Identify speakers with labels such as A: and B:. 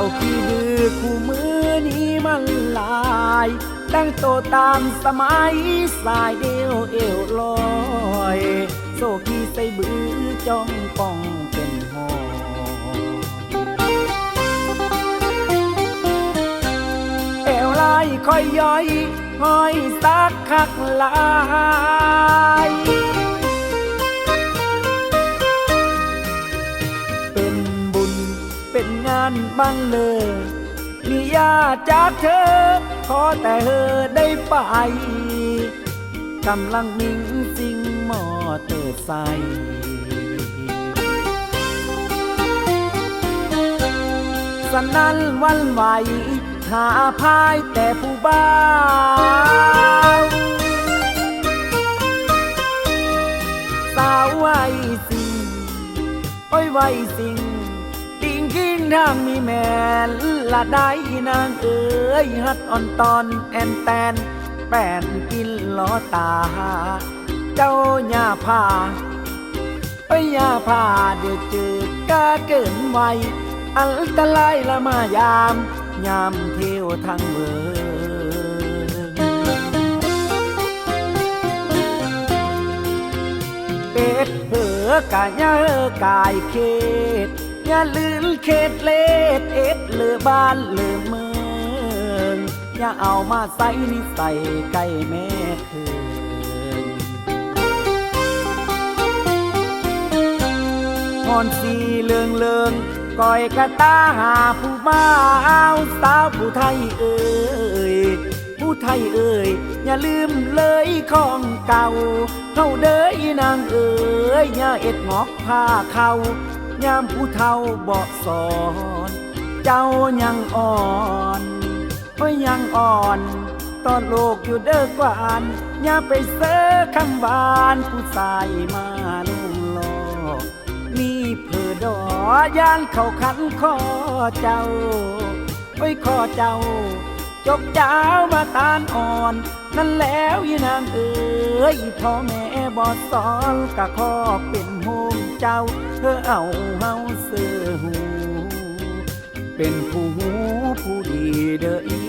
A: าวขี้ดื้อคู่มือนี้มันลาย ตั้งโตตามสมัยสายเดียวเอวลอยโซกีใส่บือจ้องป้องเป็นหอเอวลายค่อยย่อยห้อยสักคักลาย เป็นงานบังเลยมียาจากเธอ ขอแต่เธอได้ไป กำลังมิงสิ่งมอเตอร์ไซค์สนั่นวันไหว หาพายแต่ผู้บ้าวสาวไว้สิ่ง อ้ยไว้สิ่ง ทางมีแม่นละได้นางเอ๋ยฮัดอ่อนตอนแอนแตนแป้นกินล้อตา เจ้าหญ้าผาโอ้ยหญ้าผาเดือดจืดกาเกินไวอันตรายละมายาม ยามเที่ยวทางเมืองเป็ดเหือกะยาเหือกายเขต ย่าลืนเขตเลดเอ็ดเลือบ้านเลือเมือง อย่าเอามาใส่นิสัยใกล้แม่คืนหอนสีเลืองเลืองก้อยกะตาหาผู้บ่าสาวผู้ไทยเอ่ยผู้ไทยเอ่ยอย่าลืมเลยของเก่าเท่าเด้ยนางเอ่ยอย่าเอ็ดงอกผ้าเขา ยามผู้เฒ่าบอกสอน เจ้ายังอ่อนโอ้ยยังอ่อน ตอนโลกอยู่เด้อกวานอย่าไปเสอคำหวานผู้ชายมาลุ่มหลอกมีเพื่อดอย่านเขาขันคอเจ้าไว้ขอเจ้าจบเจ้ามาตานอ่อน นั่นแล้วยีนางเอ๋ยพ่อแม่ บอสอนกะขอเป็นโฮมเจ้าเธอเอาเฮาเสือหู เป็นผู้หูผู้ดีเด้อ